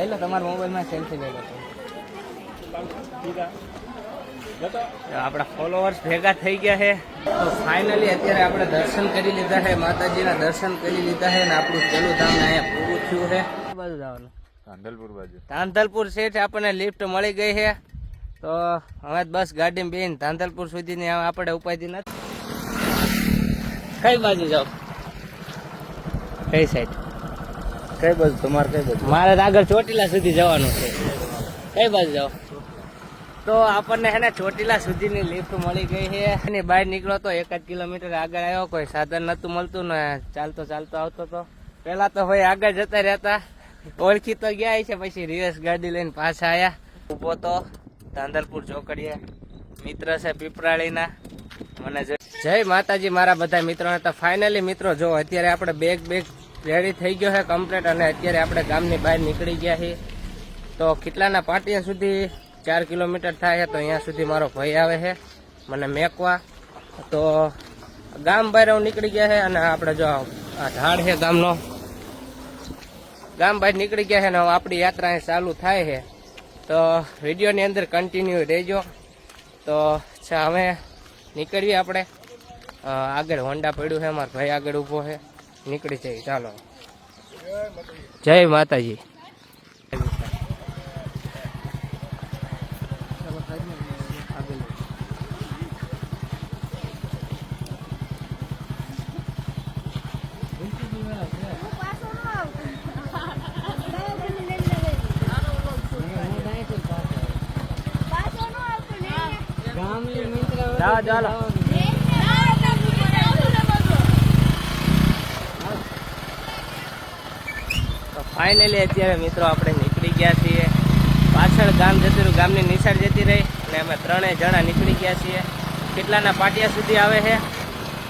લઈ લો તમારા મોબાઈલમાં સેલ્ફી લઈ લો આપણા ફોલોવર્સ ભેગા થઈ ગયા છે. તો ફાઇનલી અત્યારે આપણે દર્શન કરી લીધા છે માતાજીના દર્શન કરી લીધા છે અને આપણું પેલું ધામ અહીંયા પૂરું થયું છે. બાજુ જવાનું. કાંદલપુર બાજુ. ધાંધલપુર શેઠ આપણને લિફ્ટ મળી ગઈ છે. તો હવે બસ ગાડીમાં બેન ધાંધલપુર સુધીની આપણે ઉપાધિ નથી. કઈ બાજુ જાવ કઈ સાઈડ કઈ બાજુ? તમારે કઈ બાજુ? મારે તો આગળ ચોટીલા સુધી જવાનું છે. કઈ બાજુ જાવ તો આપણને હે ને ચોટીલા સુધીની લિફ્ટ મળી ગઈ છે. અને બહાર નીકળો તો એક જ કિલોમીટર આગળ આવ્યો. કોઈ સાધન નતું મળતું ને ચાલતો ચાલતો આવતો તો. પેલા તો ભાઈ આગળ જતા રહેતા. ઓળખી તો ગયા છે પછી રિવર્સ ગાડી લઈને પાછા આવ્યા ઊભો તો ધાંધલપુર ચોકડીએ. મિત્ર છે પીપરાળીના મને જય માતાજી મારા બધા મિત્રોને તો ફાઇનલી મિત્રો જો અત્યારે આપણે બેગ બેગ રેડી થઈ ગયો છે કમ્પ્લીટ અને અત્યારે આપણે ગામની બહાર નીકળી ગયા છીએ. તો કેટલાના પાટિયા સુધી ચાર કિલોમીટર થાય છે, તો અહીંયા સુધી મારો ભાઈ આવે છે, મને મેકવા. તો ગામ બહાર હું નીકળી ગયા છે અને આપણે જો આ ઢાળ છે ગામનો. ગામ બહાર નીકળી ગયા છે ને આપણી યાત્રા અહીં ચાલુ થાય છે. તો વિડીયોની અંદર કન્ટિન્યુ રહેજો. તો હવે નીકળીએ આપણે. આગળ હોન્ડા પડ્યું છે, મારો ભાઈ આગળ ઊભો છે. નીકળી જાય. ચાલો. જય માતાજી. તો ફાઇનલી અત્યારે મિત્રો આપણે નીકળી ગયા છીએ. પાછળ ગામ જતી રહ્યું ગામની નિશાળ જતી રહી અને અમે ત્રણેય જણા નીકળી ગયા છીએ. કેટલાના પાટિયા સુધી આવે છે?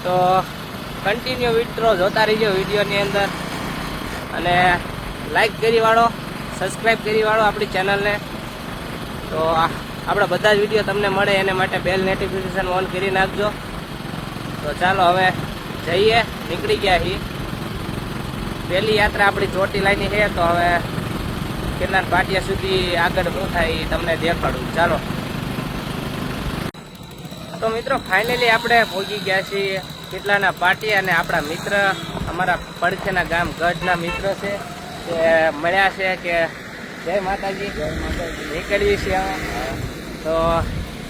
તો કન્ટિન્યુ મિત્રો જોતા રહીજો વિડીયોની અંદર. અને લાઈક કરી વાળો સબસ્ક્રાઈબ કરી વાળો આપણી ચેનલને તો આપણા બધા જ વીડિયો તમને મળે એને માટે બેલ નોટિફિકેશન ઓન કરી નાખજો. તો ચાલો હવે જઈએ, નીકળી ગયા છીએ. પહેલી યાત્રા આપણી ચોટીલાની છે તો હવે કેટલા પાટિયા સુધી આગળ શું થાય એ તમને દેખાડું. ચાલો. તો મિત્રો ફાઇનલી આપણે પહોંચી ગયા છીએ કેટલાના પાટિયા અને આપણા મિત્ર. અમારા પડખેના ગામ ગઢના મિત્ર છે તે મળ્યા છે કે જય માતાજી. જય માતાજી. નીકળવી છે તો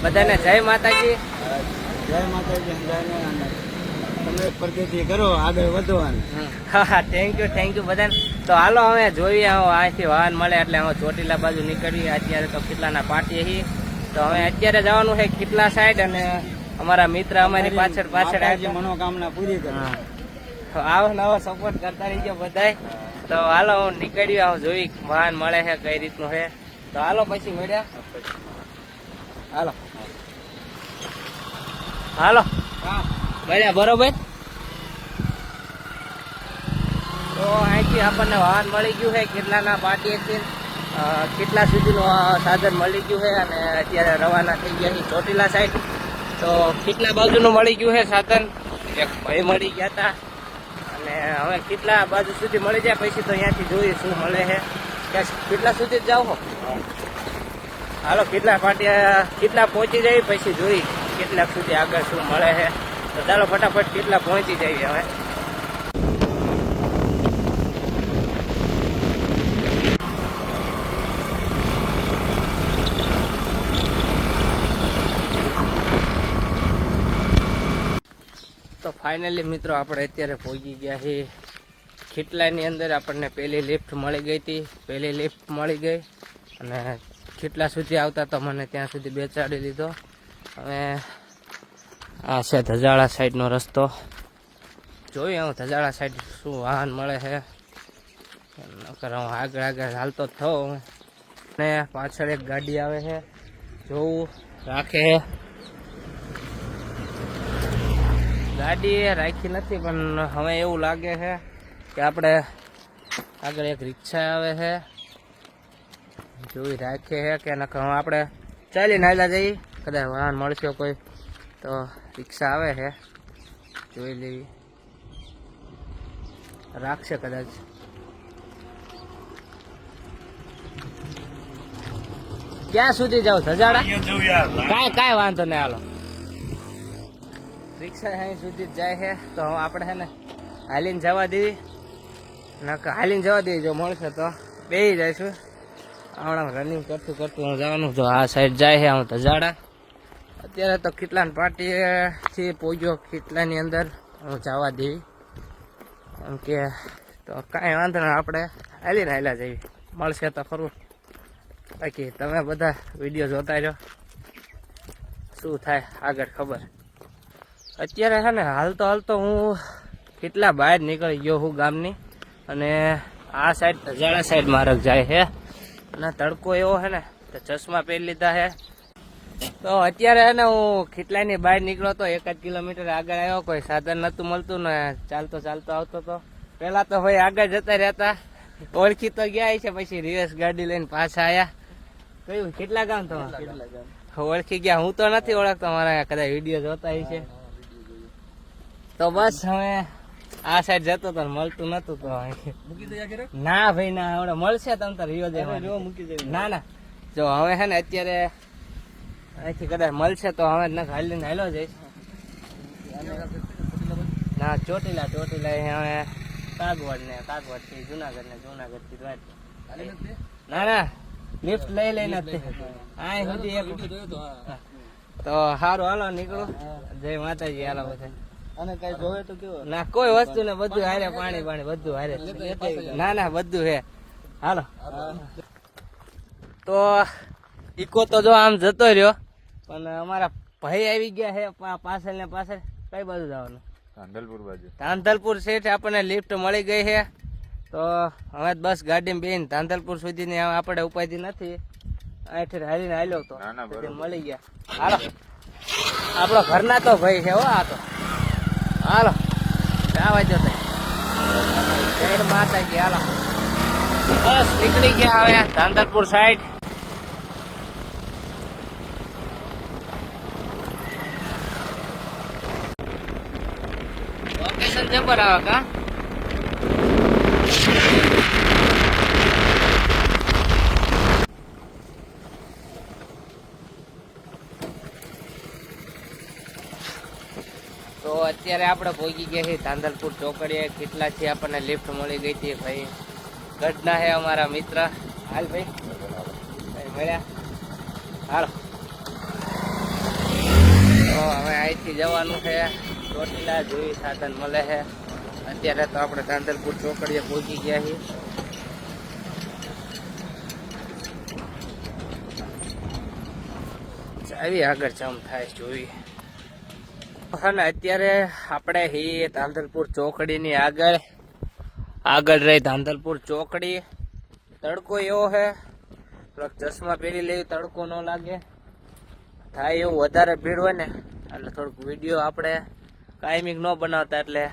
બધાને જય માતાજી. જય માતાજી તમે પ્રગતિ કરો આગળ વધવાનું. હા હા થેન્ક યુ થેન્ક યુ બધાને. તો હાલો હવે જોઈએ અહીંથી વાહન મળે એટલે હવે ચોટીલા બાજુ નીકળીએ. અત્યારે તો કેટલાના પાટીએ છીએ. તો હવે અત્યારે જવાનું છે કેટલા સાઈડ અને અમારા મિત્ર અમારી પાછળ પાછળ માતાજી મનોકામના પૂરી કરે. હા. તો આવો નવો સપોર્ટ કરતા રહીજો બધાય. તો હાલો હું નીકળ્યો હું જોઈ વાહન મળે છે કઈ રીતનું છે. તો હાલો પછી મળ્યા. હાલો. હાલો. મળ્યા બરોબર તો અહીંથી આપણને વાહન મળી ગયું છે, કેટલાના પાટીએથી કેટલા સુધીનું સાધન મળી ગયું છે અને અત્યારે રવાના થઈ ગયા છે ચોટીલા સાઈડ. તો કેટલા બાજુનું મળી ગયું છે સાધન? એક ભાઈ મળી ગયા હતા. અને હવે કેટલા બાજુ સુધી મળી જાય પછી તો અહીંયાથી જોઈએ શું મળે છે. ત્યાં કેટલા સુધી જ જાવ છો હાલો, કેટલા પાટિયા કેટલા પહોંચી જાય પછી જોઈ કેટલાક સુધી આગળ શું મળે છે. તો ચાલો ફટાફટ કેટલા પહોંચી જઈએ હવે. તો ફાઇનલી મિત્રો આપણે અત્યારે પહોંચી ગયા છીએ ખીટલાની અંદર આપણને પહેલી લિફ્ટ મળી ગઈ હતી. પહેલી લિફ્ટ મળી ગઈ અને ખીટલા સુધી આવતા તો મને ત્યાં સુધી બેસાડી લીધો હવે આ છે ધજાળા સાઈડનો રસ્તો. જોઈએ હું ધજાળા સાઈડ શું વાહન મળે છે? નકર હું આગળ આગળ હાલતો જ થયો ને પાછળ એક ગાડી આવે છે, જોવું, રાખે છે. ગાડી રાખી નથી, પણ હવે એવું લાગે છે કે આપણે આગળ એક રિક્ષા આવે છે. જોઈ રાખે છે કે નકર આપણે ચાલીને આવેલા જઈએ. કદાચ વાહન મળશે કોઈ. તો રિક્ષા આવે છે. જોઈ લેવી. રાખશે કદાચ. ક્યાં સુધી જાવ ધજાડા કાંઈ કાંઈ વાંધો નહીં હાલો. રિક્ષા અહીં સુધી જ જાય છે. તો હવે આપણે છે ને હાલીને જવા દેવી. નકર હાલીને જવા દેવી જો મળશે તો. બે જઈશું. હમણાં રનિંગ કરતું કરતું હું જવાનું. તો આ સાઈડ જાય છે હું ધજાડા અત્યારે તો કેટલા પાર્ટી થી પહોંચ્યો કેટલાની અંદર હું જવા દેવી એમ કે તો કાંઈ વાંધો નહીં, આપણે હાલીને હાલ્યા જઈએ. મળશે તો ખરું. બાકી તમે બધા વીડિયો જોતા રહ્યો શું થાય આગળ ખબર. અત્યારે છે ને હાલતો હાલતો હું કેટલા બહાર નીકળી ગયો હું ગામની. અને આ સાઈડ ધજાડા સાઈડ માર્ગ જાય છે અને તડકો એવો છે ને, તો ચશ્મા પહેરી લીધા છે તો અત્યારે ને હું ખીટલાની બહાર નીકળ્યો તો એક જ કિલોમીટર આગળ આવ્યો કોઈ સાધન નતું મળતું ને ચાલતો ચાલતો આવતો તો. પેલા તો ભાઈ આગળ જતા રહેતા. ઓળખી તો ગયા છે પછી રિવર્સ ગાડી લઈને પાછા આયા. કયું? કેટલા ગામ તમારે? ઓળખી ગયા. હું તો નથી ઓળખતો મારા કદાચ વીડિયો જોતા છે તો બસ હવે આ સાઈડ જતો તો મળતું નતું તો ના ભાઈ ના હમણાં મળશે તમ તો રિયો ના ના. જો હવે છે ને અત્યારે અહીંથી કદાચ મળશે તો હવે ન હાલીને હાલો જઈશ. ના ચોટીલા ચોટીલા હવે કાગવડ ને કાગવડથી જુનાગઢ ને જુનાગઢથી દ્વારકા ના ના લિફ્ટ લઈ લઈને નથી. આય સુધી એક તો સારું હાલો નીકળો. જય માતાજી હાલો બધા અને કઈ જોવે તો કેવો? ના કોઈ વસ્તુ ને બધું હારે પાણી પાણી બધું હારે. ના ના બધું હે. હાલો. તો ઈકો તો જો આમ જતો રહ્યો. પણ અમારા ભાઈ આવી ગયા છે પાછળ ને પાછળ. કઈ બાજુ જવાનું? કાંદલપુર બાજુ. તાંધલપુર સેઠ આપણને લિફ્ટ મળી ગઈ છે. તો હવે બસ ગાડીમાં બેન તાંધલપુર સુધીની આપણે ઉપાધિ નથી. અહીંથી હાલીને હાલ્યો તો. મળી ગયા. હાલો. આપણો ઘરના તો ભાઈ છે હો આ તો. હાલો. આવા જો જય માતાજી હાલો. બસ નીકળી ગયા હવે ધાંધલપુર સાઈડ જબર આવે કા તો અત્યારે આપણે ભોગી ગયા છીએ ધાંધલપુર ચોકડીએ. કેટલાથી આપણને લિફ્ટ મળી ગઈ હતી ભાઈ? ગઢના હે અમારા મિત્ર. હાલ ભાઈ, મળ્યા. હાલો. તો હવે અહીંથી જવાનું છે. ચોટીલા જેવી સાધન મળે છે. અત્યારે તો આપણે તાંદલપુર ચોકડીએ પહોંચી ગયા છીએ. આવી આગળ જમ થાય જોઈ. અને અત્યારે આપણે હી ધાંધલપુર ચોકડીની આગળ. આગળ રહી ધાંધલપુર ચોકડી. તડકો એવો છે. થોડોક ચશ્મા પહેરી લેવી, તડકો ન લાગે. થાય એવું વધારે ભીડ હોય ને એટલે થોડુંક વીડિયો આપણે કાયમિક ન બનાવતા એટલે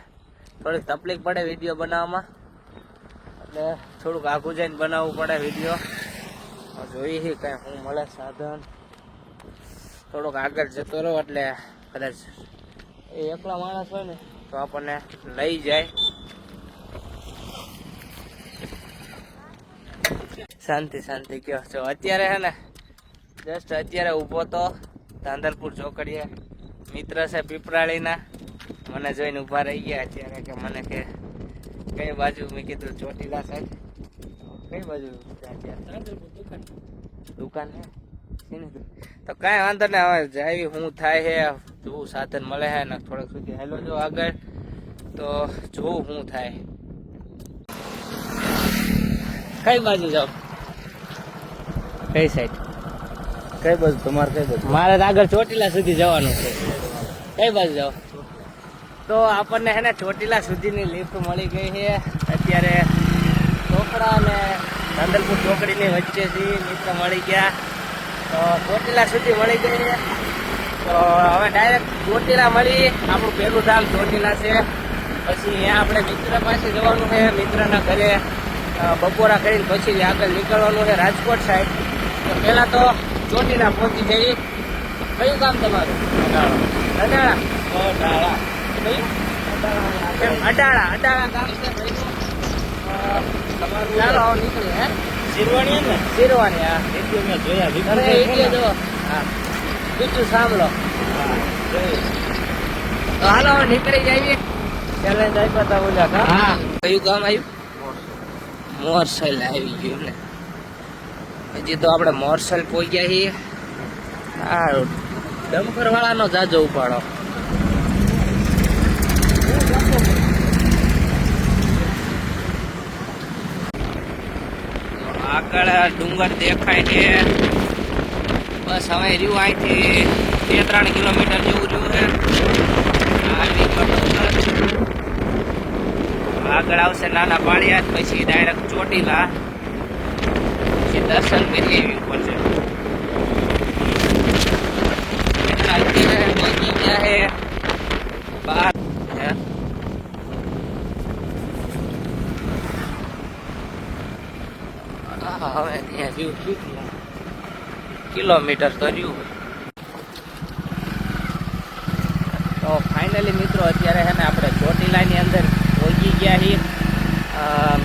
થોડીક તકલીફ પડે વીડિયો બનાવવામાં. એટલે થોડુંક આઘું જઈને બનાવવું પડે વીડિયો જોઈએ કાંઈ શું મળે સાધન. થોડોક આગળ જતો રહો એટલે કદાચ એ એકલા માણસ હોય ને તો આપણને લઈ જાય. શાંતિ શાંતિ, કયો. છો અત્યારે હે ને જસ્ટ અત્યારે ઊભો તો, ધાંધલપુર ચોકડીએ મિત્ર છે પીપરાળીના. મને જોઈને ઊભા રહી ગયા અત્યારે કે મને કે કઈ બાજુ? મેં કીધું ચોટીલા સાઈડ. કઈ બાજુ દુકાન હે? તો કાંઈ વાંધો ને હવે જાય શું થાય હે જોવું સાધન મળે હે ને થોડોક સુધી. હેલો જો આગળ તો જોવું શું થાય. કઈ બાજુ જાવ કઈ સાઈડ? કઈ બાજુ? તમારે કઈ બાજુ? મારે આગળ ચોટીલા સુધી જવાનું છે. કઈ બાજુ જાવ તો આપણને હે ને ચોટીલા સુધીની લિફ્ટ મળી ગઈ છે. અત્યારે ચોકડા અને ધંધલપુર ચોકડીની વચ્ચેથી લિફ્ટ મળી ગયા. તો ચોટીલા સુધી મળી ગઈ છે. તો હવે ડાયરેક્ટ ચોટીલા મળી. આપણું પહેલું ધામ ચોટીલા છે. પછી અહીંયા આપણે મિત્ર પાસે જવાનું છે. મિત્રના ઘરે બપોરા કરીને પછી આગળ નીકળવાનું છે રાજકોટ સાઈડ તો પહેલાં તો ચોટીલા પહોંચી જઈ કયું કામ તમારું? અડાળા અડાળા એમ, અડાળા અડાળા ગામ છે ભાઈનું. ચાલો હવે નીકળીએ હે? શિરવાણી ને? શિરવાની હા. વીડિયો મેં જોયા અરે વીડિયો જો હા. બીજું સાંભળો. તો હાલો નીકળી જઈએ ચેલેન્જ આપ્યા હતા ઓલા હા. કયું ગામ આવ્યું મોરસલ આવી ગયું ને. હજી તો આપણે મોરસલ પહોંચ્યા છીએ. સારું ડમ્પર વાળાનો જાજો ઉપાડો. આગળ ડુંગર દેખાય છે. બસ હવે રહ્યું અહીંથી બે ત્રણ કિલોમીટર જેવું રહ્યું છે. આગળ આવશે નાના પાળિયા પછી ડાયરેક્ટ ચોટીલા. પછી દર્શન કરી એવી છે અત્યારે ગયા હે બાર હે? હા, હવે ત્યાં રહ્યું કેટલું? કિલોમીટર તો રહ્યું તો ફાઇનલી મિત્રો અત્યારે છે ને આપણે ચોટીલાની અંદર પહોંચી ગયા છીએ.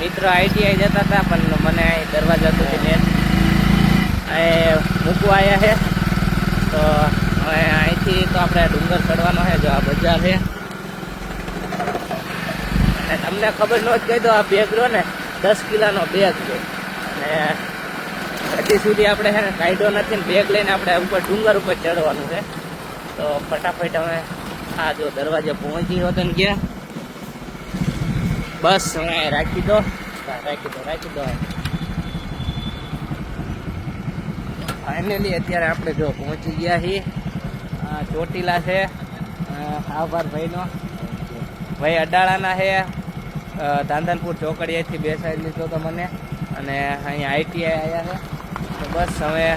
મિત્રો આઈટીઆઈ જતા હતા પણ મને દરવાજા સુધી નેટ મૂકવા આવ્યા છે. તો હવે અહીંથી તો આપણે ડુંગર ચડવાનો છે જો આ બજાર છે. અને તમને ખબર ન જ કહી દો આ બેગ રહ્યો ને દસ કિલોનો બેગ છે. અને હજી સુધી આપણે છે ને કાઢ્યો નથી ને બેગ લઈને આપણે ઉપર ડુંગર ઉપર ચડવાનું છે. તો ફટાફટ અમે આ જો દરવાજે પહોંચી હોત ને ગયા. બસ અહીંયા રાખી દો. રાખી દો રાખી દો. ફાઇનલી અત્યારે આપણે જો પહોંચી ગયા છીએ. ચોટીલા છે. આભાર ભાઈનો. ભાઈ અડાળાના છે. અ, ધાંધનપુર ચોકડીએથી બેસાડી લીધો તો મને. અને અહીંયા આઈટીઆઈ આવ્યા છે. બસ હવે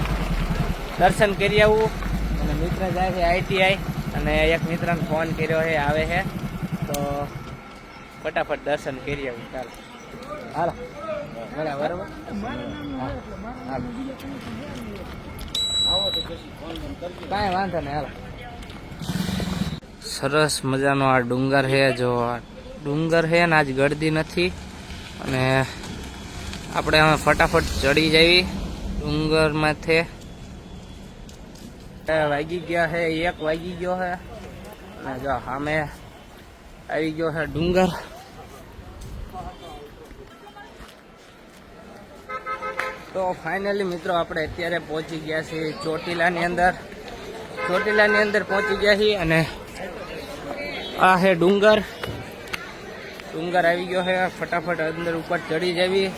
દર્શન કરી આવું. અને મિત્ર જાય છે આઈટીઆઈ અને એક મિત્રને ફોન કર્યો છે, આવે છે. તો ફટાફટ દર્શન કરી આવું. ચાલો. હાલો. કાંઈ વાંધો નહીં, હાલો. સરસ મજાનો આ ડુંગર છે. જો ડુંગર છે ને આજ ગળદી નથી. અને આપણે હવે ફટાફટ ચડી જવી. ડુંગર માથે વાગી ગયા હે, એક વાગી ગયો છે અને જો સામે આવી ગયો છે ડુંગર. તો ફાઇનલી મિત્રો આપણે અત્યારે પહોંચી ગયા છીએ ચોટીલાની અંદર. ચોટીલાની અંદર પહોંચી ગયા છીએ અને આ છે ડુંગર. ડુંગર આવી ગયો છે ફટાફટ અંદર ઉપર ચડી જવી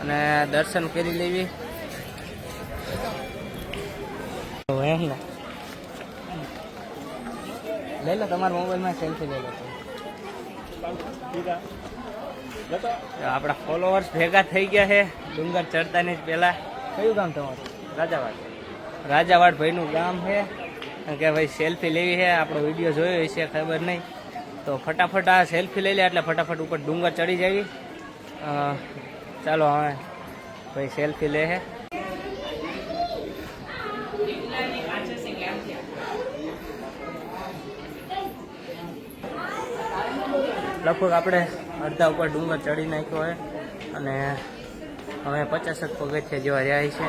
અને દર્શન કરી લેવી એમ ને લઈ લો તમારા મોબાઈલમાં સેલ્ફી લઈ લો આપણા ફોલોઅર્સ ભેગા થઈ ગયા છે. ડુંગર ચડતાની જ પહેલાં. કયું ગામ તમારું? રાજાવાડ. રાજાવાડ ભાઈનું ગામ છે. કે ભાઈ સેલ્ફી લેવી છે. આપણો વીડિયો જોયો હશે ખબર નહીં. તો ફટાફટ આ સેલ્ફી લઈ લે એટલે ફટાફટ ઉપર ડુંગર ચડી જવી. ચાલો હવે ભાઈ સેલ્ફી લે છે. લગભગ આપણે અડધા ઉપર ડુંગર ચડી નાખ્યો હોય અને હવે પચાસક પગથિયા જેવા રહ્યા છે.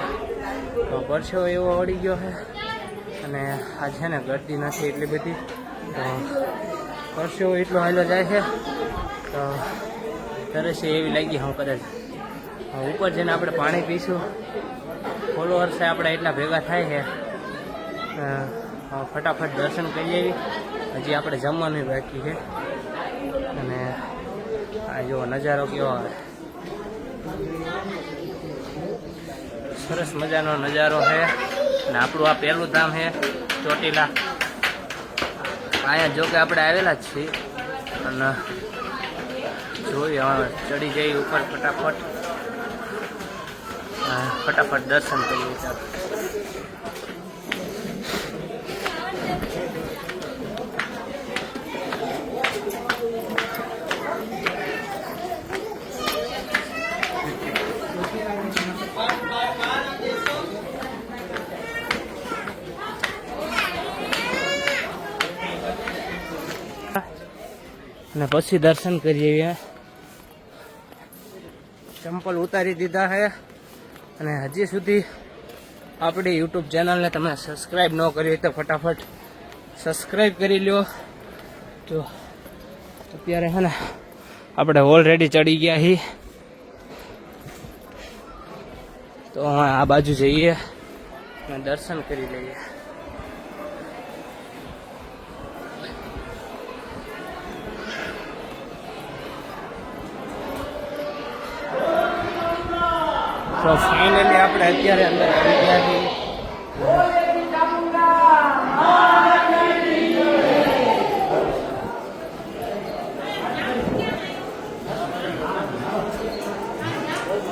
તો પરસેવો એવો વળી ગયો છે અને આ છે ને ગળતી નથી એટલી બધી. તો પરસેવો એટલો હાલો જાય છે. તો તરસે એવી લાગી હું કદાચ. ઉપર જઈને આપણે પાણી પીશું. ફોલોઅર્સ આપણે એટલા ભેગા થાય છે. ફટાફટ દર્શન કરી આવી. હજી આપણે જમવાનું બાકી છે. અને આ જો નજારો કેવો આવે. સરસ મજાનો નજારો છે. અને આપણું આ પહેલું ધામ છે ચોટીલા. અહીંયા જો કે આપણે આવેલા જ છીએ. અને જોઈએ હવે ચડી જઈએ ઉપર ફટાફટ. ફટાફટ દર્શન કરીએ. અને પછી દર્શન કરીએ ચંપલ ઉતારી દીધા છે. અને હજી સુધી આપણી યુટ્યુબ ચેનલને તમે સબસ્ક્રાઈબ ન કરી તો ફટાફટ સબસ્ક્રાઈબ કરી લ્યો. તો અત્યારે હે ને આપણે ઓલરેડી ચડી ગયા છીએ તો આ બાજુ જઈએ અને દર્શન કરી લઈએ. તો ફાઇનલી આપણે અત્યારે અંદર આવી ગયા છીએ.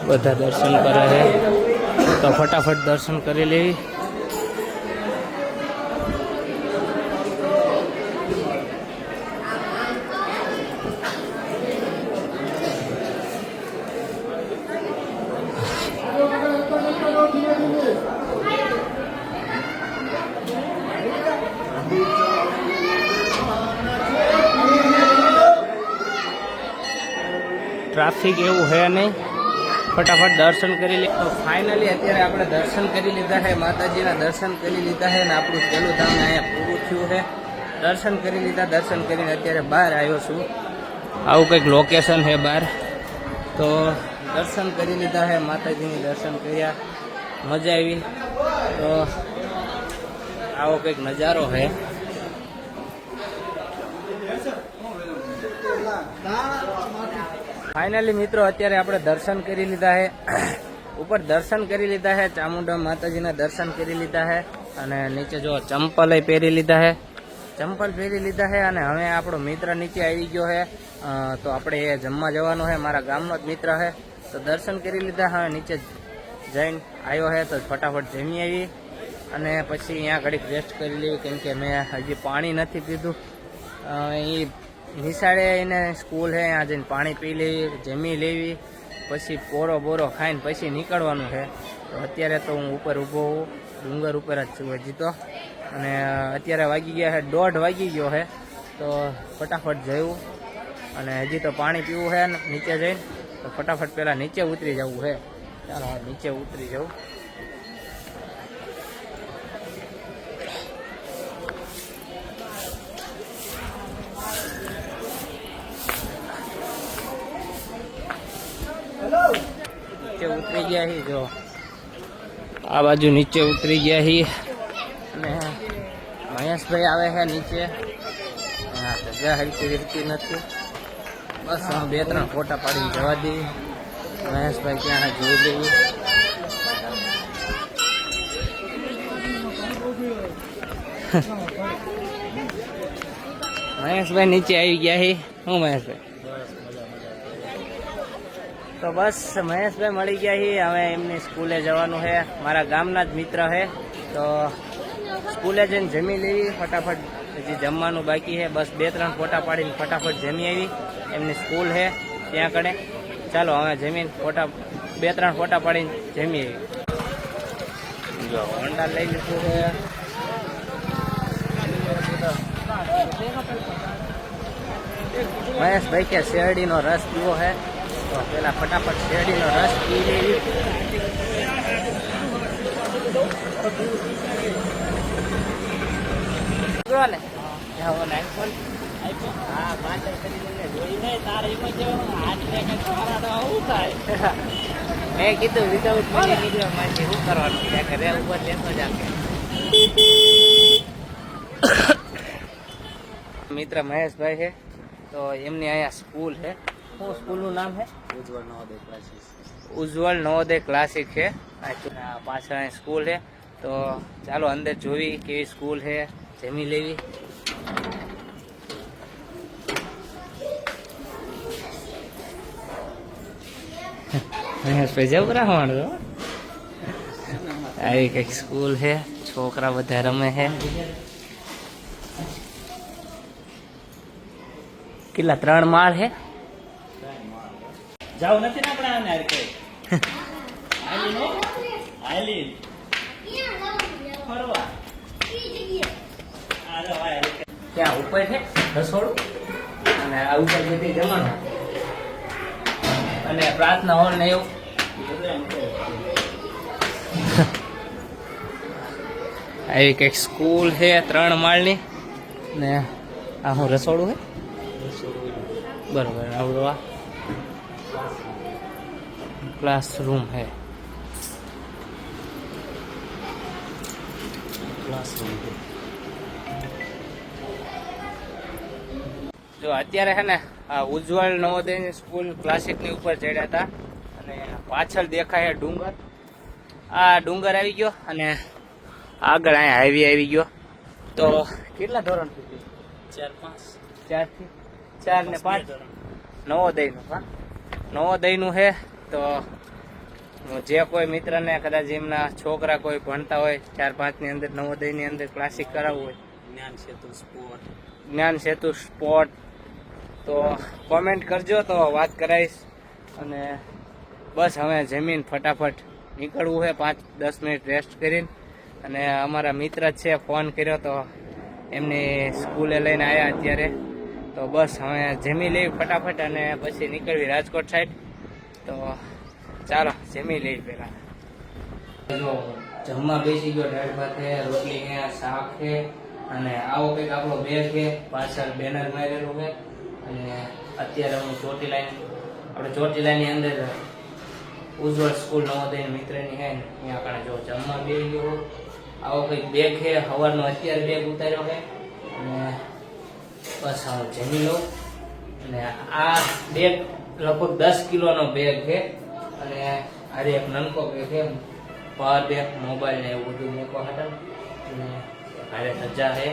બધા દર્શન કરે છે. તો ફટાફટ દર્શન કરી લેવી. ટ્રાફિક એવું છે નહીં. ફટાફટ દર્શન કરી લે. તો ફાઇનલી અત્યારે આપણે દર્શન કરી લીધા છે માતાજીના દર્શન કરી લીધા છે અને આપણું પહેલું ધામ અહીંયા પૂરું થયું છે. દર્શન કરી લીધા દર્શન કરીને અત્યારે બહાર આવ્યો છું. આવું કંઈક લોકેશન છે બહાર. તો દર્શન કરી લીધા છે માતાજીની દર્શન કર્યા. મજા આવી. તો આવો કંઈક નજારો છે ફાઇનલી મિત્રો, અત્યારે આપણે દર્શન કરી લીધા છે. ઉપર દર્શન કરી લીધા છે. ચામુંડા માતાજીના દર્શન કરી લીધા છે અને નીચે જો ચંપલ પહેરી લીધા છે. ચંપલ પહેરી લીધા છે અને હવે આપણો મિત્ર નીચે આવી ગયો છે. તો આપણે એ જમવા જવાનું છે. મારા ગામનો જ મિત્ર છે. તો દર્શન કરી લીધા હવે નીચે જઈને આવ્યો છે. તો ફટાફટ જમી આવી. અને પછી અહીંયા ઘડીક રેસ્ટ કરી લેવી, કેમ કે મેં હજી પાણી નથી પીધું. એ નિશાળે એને સ્કૂલ છે ત્યાં જઈને પાણી પી લેવી જમી લેવી, પછી પોરો બોરો ખાઈને પછી નીકળવાનું છે તો અત્યારે તો હું ઉપર ઊભો હોઉં ડુંગર ઉપર જ છું હજી તો. અને અત્યારે વાગી ગયા છે દોઢ વાગી ગયો છે તો ફટાફટ જયું અને હજી તો પાણી પીવું છે નીચે જઈને, તો ફટાફટ પહેલાં નીચે ઉતરી જવું છે ચાલો, નીચે ઉતરી જવું. નીચે ઉતરી ગયા છીએ જો આ બાજુ નીચે ઉતરી ગયા છીએ અને મહેશભાઈ આવે છે નીચે હા જગ્યા હરકી હરકી નથી બસ હું બે ત્રણ ફોટા પાડીને જવા દઈએ મહેશભાઈ ક્યાં છે જોઈ લઈએ મહેશભાઈ નીચે આવી ગયા છે હું મહેશભાઈ તો બસ મહેશભાઈ મળી ગયા છીએ. હવે એમની સ્કૂલે જવાનું છે. મારા ગામના જ મિત્ર છે. તો સ્કૂલે જઈને જમી લેવી. ફટાફટ હજી જમવાનું બાકી છે. બસ બે ત્રણ ફોટા પાડીને ફટાફટ જમી આવી. એમની સ્કૂલ છે ત્યાં કણે ચાલો, હવે જમીન ફોટા, બે ત્રણ ફોટા પાડીને જમી આવી જો, હોન્ડા લઈ લીધું છે. મહેશભાઈ કે શેરડીનો રસ પીવો છે? તો પેલા ફટાફટ શેરડીનો રસ પી લેવી. જોવા ને જાઓ ને iPhone. iPhone? હા, પાછળ કરી લઈને જોઈ નહીં, તારે એમાં જવાનું, હાથ લે કે તારા તો આવું થાય. મેં કીધું વિધાઉટ મને કીધું મારે શું કરવાનું? ત્યાં ઘરે ઉપર લેતો જાકે મિત્ર મહેશભાઈ છે. તો એમની અહીંયા સ્કૂલ છે. શું સ્કૂલનું નામ છે ઉજ્જવળ નવોદય ક્લાસીસ ઉજ્જવલ નવોદય ક્લાસિક છે આ પાછળ અહીં સ્કૂલ છે તો ચાલો અંદર જોવી કેવી સ્કૂલ છે જમી લેવી. જવું રાખવાનું આવી કંઈક સ્કૂલ છે છોકરા બધા રમે છે કેટલા ત્રણ માળ છે જાવ નથી ને આપણે આને હારે કઈ? આલી નો હાલી ફરવા. આ જો આ. ત્યાં ઉપર છે રસોડું. અને આ ઉપર જે જમવાનું. અને પ્રાર્થના હોલ ને એવું. કે. આવી કંઈક સ્કૂલ છે ત્રણ માળની. ને આ હું રસોડું છે? બરોબર આવડો है। ક્લાસરૂમ જો અત્યારે છે ને આ ઉજ્જવળ નવોદયની સ્કૂલ ક્લાસિકની ઉપર ચડ્યા હતા અને પાછળ દેખાય ડુંગર. આ ડુંગર આવી ગયો અને આગળ અહીંયા હાઈવે આવી ગયો. તો કેટલા ધોરણ સુધી? ચાર પાંચ. ચારથી ચાર ને પાંચ નવોદયનું હા? નવોદયનું છે તો જે કોઈ મિત્રને કદાચ એમના છોકરા કોઈ ભણતા હોય ચાર પાંચની અંદર નવોદયની અંદર ક્લાસિક કરાવવું હોય. જ્ઞાન સેતુ સ્પોર્ટ જ્ઞાન સેતુ સ્પોર્ટ તો કોમેન્ટ કરજો તો વાત કરાવીશ. અને બસ હવે જમીન ફટાફટ નીકળવું છે પાંચ દસ મિનિટ રેસ્ટ કરીને. અને અમારા મિત્ર છે ફોન કર્યો તો એમની સ્કૂલે લઈને આવ્યા અત્યારે. તો બસ હવે જમી લઈ ફટાફટ અને પછી નીકળવી રાજકોટ સાઈડ તો ચાલો, જમી લઈ પહેલાં. જો, જમવા બેસી ગયો, દાળ ભાત છે, રોટલી છે, શાક છે, અને આવો કંઈક આપણો બેગ છે પાછળ બેનર મારેલું છે, અને અત્યારે હું ચોટી લાઈન આપણે ચોટી લાઈનની અંદર ઉજ્જવળ સ્કૂલ નવોદય મિત્રની છે ત્યાં આપણે જો જમવા બેસી ગયો. આવો કંઈક બેગ છે સવારનો અત્યારે બેગ ઉતાર્યો છે, અને બસ હવે જમી લઉં અને આ બેગ લગભગ દસ કિલોનો બેગ છે. અને આરે એક નનકો બેગ છે, પાવર બેગ મોબાઈલ ને એવું બધું મૂકવા હતા. અને હારે સજ્જા છે.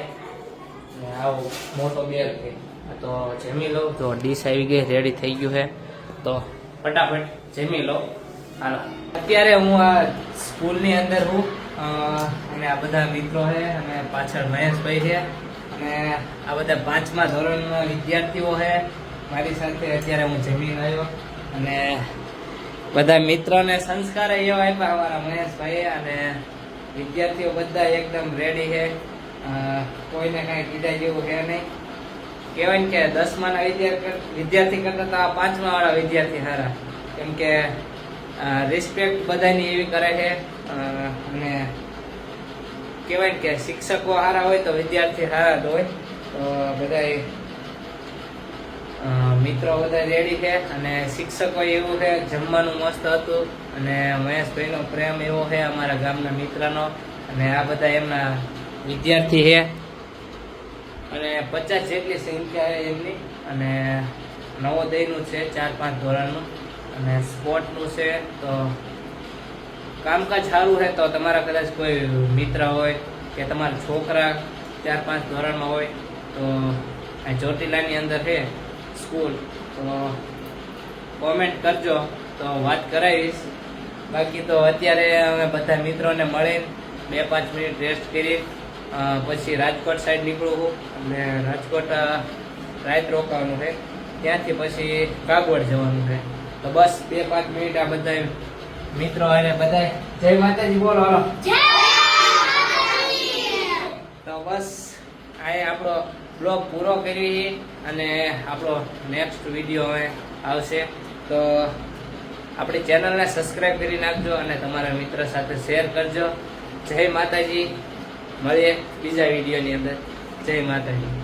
અને આવો મોટો બેગ છે. તો જમી લઉં તો ડીશ આવી ગઈ, રેડી થઈ ગયું છે. તો ફટાફટ જમી લઉં હાલો. અત્યારે હું આ સ્કૂલની અંદર હું અને આ બધા મિત્રો છે, અને પાછળ મહેશભાઈ છે. અને આ બધા પાંચમા ધોરણના વિદ્યાર્થીઓ છે મારી સાથે અત્યારે હું જમીન આવ્યો અને બધા મિત્રોને સંસ્કાર એવા આપ્યા અમારા મહેશભાઈ અને વિદ્યાર્થીઓ બધા એકદમ રેડી છે કોઈને કાંઈ કીધા જેવું છે નહીં. કહેવાય ને કે દસમાના વિદ્યાર્થી વિદ્યાર્થી કરતાં તો આ પાંચમા વાળા વિદ્યાર્થી સારા કેમ કે રિસ્પેક્ટ બધાની એવી કરે છે. અને કહેવાય ને કે શિક્ષકો સારા હોય તો વિદ્યાર્થી સારા જ હોય. તો બધા મિત્રો બધા રેડી છે અને શિક્ષકો એવું છે, જમવાનું મસ્ત હતું અને મહેશભાઈનો પ્રેમ એવો છે અમારા ગામના મિત્રનો અને આ બધા એમના વિદ્યાર્થી છે. અને પચાસ જેટલી સંખ્યા એમની અને નવોદયનું છે, ચાર પાંચ ધોરણનું અને સ્પોર્ટનું છે, તો કામકાજ સારું છે તો તમારા કદાચ કોઈ મિત્ર હોય કે તમારા છોકરા ચાર પાંચ ધોરણમાં હોય, તો આ ચોટીલાની અંદર છે સ્કૂલ, તો કોમેન્ટ કરજો, તો વાત કરાવીશ. બાકી તો અત્યારે અમે બધા મિત્રોને મળીને બે પાંચ મિનિટ રેસ્ટ કરી પછી રાજકોટ સાઈડ નીકળું અને રાજકોટ રાત રોકાવાનું છે. ત્યાંથી પછી કાગવડ જવાનું છે. તો બસ બે પાંચ મિનિટ આ બધા મિત્રો અને બધા જય માતાજી બોલો હાલો. તો બસ આ આપણો બ્લોગ પૂરો કરી અને આપણો નેક્સ્ટ વીડિયો હવે આવશે. તો આપણી ચેનલને સબસ્ક્રાઈબ કરી નાખજો અને તમારા મિત્ર સાથે શેર કરજો. જય માતાજી. મળીએ બીજા વિડીયોની અંદર. જય માતાજી.